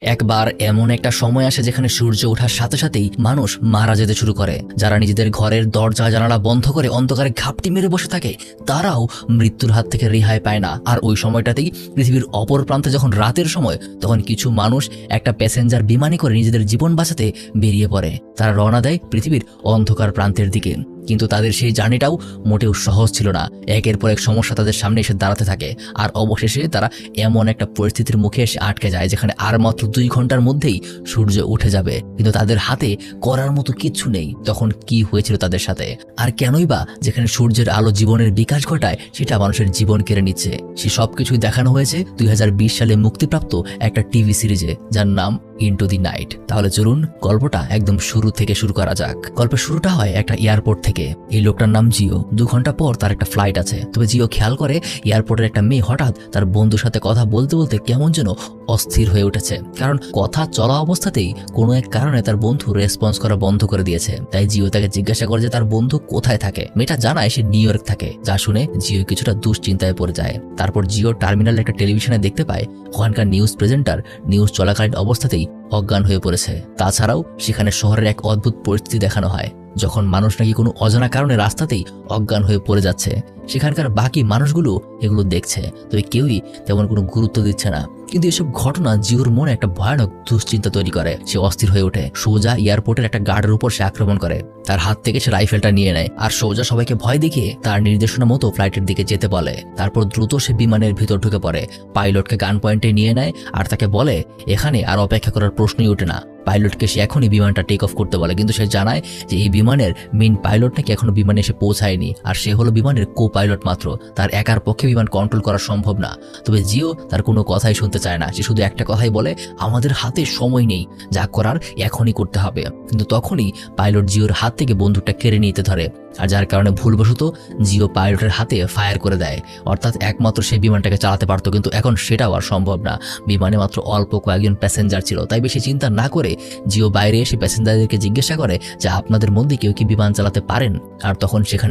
একবার এমন একটা সময় আসে যেখানে সূর্য ওঠার সাথে সাথেই মানুষ মারা যেতে শুরু করে। যারা নিজেদের ঘরের দরজা, জানালা বন্ধ করে অন্ধকারে ঘাপটি মেরে বসে থাকে, তারাও মৃত্যুর হাত থেকে রেহাই পায় না। আর ওই সময়টাতেই পৃথিবীর অপর প্রান্তে যখন রাতের সময়, তখন কিছু মানুষ একটা প্যাসেঞ্জার বিমানে করে নিজেদের জীবন বাঁচাতে বেরিয়ে পড়ে। তারা রওনা দেয় পৃথিবীর অন্ধকার প্রান্তের দিকে। কিন্তু তাদের সেই জার্নিটাও মোটেও সহজ ছিল না। একের পর এক সমস্যা তাদের সামনে এসে দাঁড়াতে থাকে। আর অবশেষে তারা এমন একটা পরিস্থিতির মুখে এসে আটকে যায়, যেখানে আর মাত্র দুই ঘণ্টার মধ্যেই সূর্য উঠে যাবে। কিন্তু তাদের হাতে করার মতো কিচ্ছু নেই। তখন কি হয়েছিল তাদের সাথে? আর কেনই বা যেখানে সূর্যের আলো জীবনের বিকাশ ঘটায়, সেটা মানুষের জীবন কেড়ে নিচ্ছে। সে সবকিছুই দেখানো হয়েছে দুই হাজার বিশ সালে মুক্তিপ্রাপ্ত একটা টিভি সিরিজে, যার নাম ইন্টু দি নাইট তাহলে চলুন গল্পটা একদম শুরু থেকে শুরু করা যাক। গল্পের শুরুটা হয় একটা এয়ারপোর্ট থেকে। এই লোকটার নাম জিও। দু ঘণ্টা পর তার একটা ফ্লাইট আছে। তবে জিও খেয়াল করে, এয়ারপোর্টের একটা মেয়ে হঠাৎ তার বন্ধুর সাথে কথা বলতে বলতে কেমন যেন অস্থির হয়ে উঠেছে। কারণ কথা চলা অবস্থাতেই কোনো এক কারণে তার বন্ধু রেসপন্স করা বন্ধ করে দিয়েছে। তাই জিও তাকে জিজ্ঞাসা করে যে তার বন্ধু কোথায় থাকে। মেয়েটা জানায় সে নিউ ইয়র্ক থাকে, যা শুনে জিও কিছুটা দুশ্চিন্তায় পড়ে যায়। তারপর জিও টার্মিনালে একটা টেলিভিশনে দেখতে পায়, ওখানকার নিউজ প্রেজেন্টার নিউজ চলাকালীন অবস্থাতেই অজ্ঞান হয়ে পড়েছে। তাছাড়াও সেখানে শহরের এক অদ্ভুত পরিস্থিতি দেখানো হয়, যখন মানুষ নাকি কোনো অজানা কারণে রাস্তাতেই অজ্ঞান হয়ে পড়ে যাচ্ছে। সেখানকার বাকি মানুষগুলো এগুলো দেখছে, তবে কেউই তেমন কোনো গুরুত্ব দিচ্ছে না। কিন্তু এসব ঘটনা জিওর মনে একটা ভয়ানক দুশ্চিন্তা তৈরি করে। সে অস্থির হয়ে ওঠে। সোজা এয়ারপোর্টের একটা গার্ডের উপর সে আক্রমণ করে। তার হাত থেকে সে রাইফেলটা নিয়ে নেয়। আর সোজা সবাইকে ভয় দেখিয়ে তার নির্দেশনা মতো ফ্লাইটের দিকে যেতে বলে। তারপর দ্রুত সে বিমানের ভিতর ঢুকে পড়ে। পাইলটকে গান পয়েন্টে নিয়ে নেয় আর তাকে বলে, এখানে আর অপেক্ষা করার প্রশ্নই ওঠে না। পাইলটকে সে এখনই বিমানটা টেক অফ করতে বলে। কিন্তু সে জানায় যে এই বিমানের মেইন পাইলট নাকি এখনও বিমানে এসে পৌঁছায়নি। আর সে হলো বিমানের কো পাইলট মাত্র। তার একার পক্ষে বিমান কন্ট্রোল করা সম্ভব না। তবে জিও তার কোনো কথাই শুনতে চায় না। সে শুধু একটা কথাই বলে, আমাদের হাতে সময় নেই। যা করার এখনই করতে হবে। কিন্তু তখনই পাইলট জিওর হাত থেকে বন্দুকটা কেড়ে নিতে ধরে। আর যার কারণে ভুলবশত জিও পাইলটের হাতে ফায়ার করে দেয়। অর্থাৎ একমাত্র সেই বিমানটাকে চালাতে পারতো, কিন্তু এখন সেটাও আর সম্ভব না। বিমানে মাত্র অল্প কয়েকজন প্যাসেঞ্জার ছিল। তাই বেশি চিন্তা না করে জিও বাইরে এসে প্যাসেঞ্জারদেরকে জিজ্ঞাসা করে, যে আপনাদের মধ্যে কেউ কি বিমান চালাতে পারেন? আর তখন সেখানে